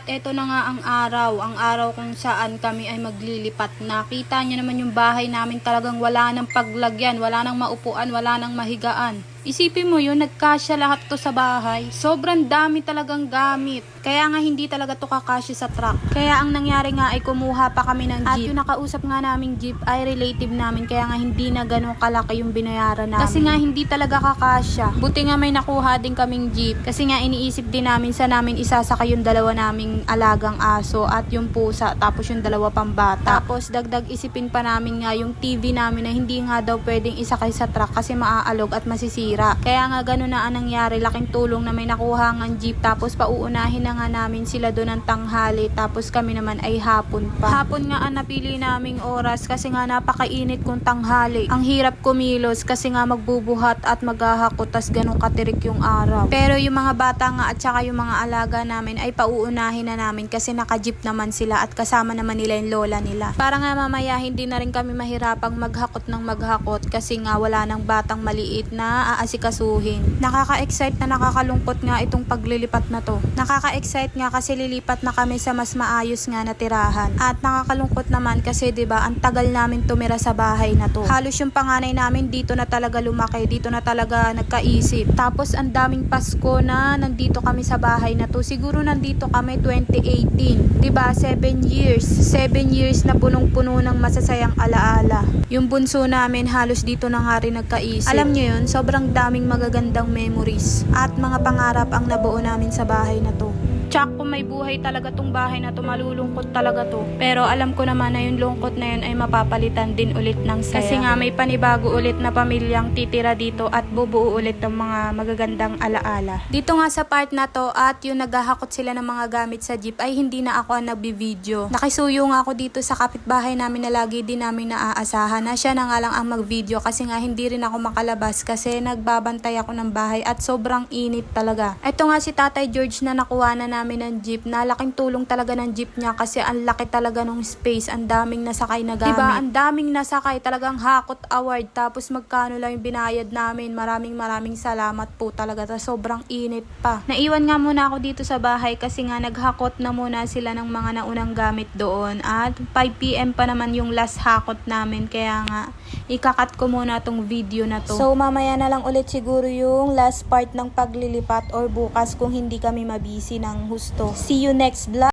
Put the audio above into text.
At eto na nga ang araw, ang araw kung saan kami ay maglilipat. Nakita niyo naman yung bahay namin talagang wala nang paglagyan, wala nang maupuan, wala nang mahigaan. Isipin mo yun, nagkasya lahat to sa bahay. Sobrang dami talagang gamit. Kaya nga hindi talaga to kakasya sa truck. Kaya ang nangyari nga ay kumuha pa kami ng jeep. At yung nakausap nga naming jeep ay relative namin. Kaya nga hindi na ganun kalaki yung binayaran namin. Kasi nga hindi talaga kakasya. Buti nga may nakuha din kaming jeep. Kasi nga iniisip din namin sa namin isasaka yung dalawa naming alagang aso at yung pusa. Tapos yung dalawa pang bata. Tapos dagdag isipin pa namin nga yung TV namin na hindi nga daw pwedeng isakay sa truck kasi maaalog at masisira. Kaya nga ganun na ang nangyari. Laking tulong na may nakuha ng jeep. Tapos pauunahin na nga namin sila doon ng tanghali. Tapos kami naman ay hapon pa. Hapon nga ang napili naming oras kasi nga napakainit kung tanghali. Ang hirap kumilos kasi nga magbubuhat at maghahakot tas ganun katirik yung araw. Pero yung mga bata nga at saka yung mga alaga namin ay pauunahin na namin kasi naka-jeep naman sila at kasama naman nila yung lola nila. Para nga mamaya hindi na rin kami mahirapang maghakot ng maghakot kasi nga wala nang batang maliit na aasikasuhin. Nakaka-excite na nakakalungkot nga itong paglilipat na to. Nakaka-excite nga kasi lilipat na kami sa mas maayos nga na tirahan. At nakakalungkot naman kasi 'di ba ang tagal namin tumira sa bahay na to. Halos yung panganay namin dito na talaga lumaki, dito na talaga nagkaisip. Tapos ang daming Pasko na nandito kami sa bahay na to. Siguro nandito kami 2018. 'Di ba? 7 years. 7 years na punong-puno ng masasayang alaala. Yung bunso namin halos dito na nga rin nagkaisip. Alam nyo yun, sobrang daming magagandang memories at mga pangarap ang nabuo namin sa bahay na to. Tsak kung may buhay talaga tong bahay na to, malulungkot talaga to. Pero alam ko naman na yung lungkot na yun ay mapapalitan din ulit ng saya. Kasi nga may panibago ulit na pamilyang titira dito at bubuo ulit ng mga magagandang alaala. Dito nga sa part na to at yung naghahakot sila ng mga gamit sa jeep ay hindi na ako ang nagbibideo. Nakisuyo nga ako dito sa kapitbahay namin na lagi din namin naaasahan na siya na nga lang ang mag-video kasi nga hindi rin ako makalabas kasi nagbabantay ako ng bahay at sobrang init talaga. Ito nga si Tatay George na nakuha na namin ng jeep. Nalaking tulong talaga ng jeep niya kasi ang laki talaga ng space. Ang daming nasakay na gamit. Diba? Ang daming nasakay. Talagang hakot award. Tapos magkano lang yung binayad namin. Maraming maraming salamat po talaga. Tas sobrang init pa. Naiwan nga muna ako dito sa bahay kasi nga naghakot na muna sila ng mga naunang gamit doon. At 5pm pa naman yung last hakot namin. Kaya nga ikakat ko muna tong video na to. So mamaya na lang ulit siguro yung last part ng paglilipat or bukas kung hindi kami mabisi ng husto. See you next vlog!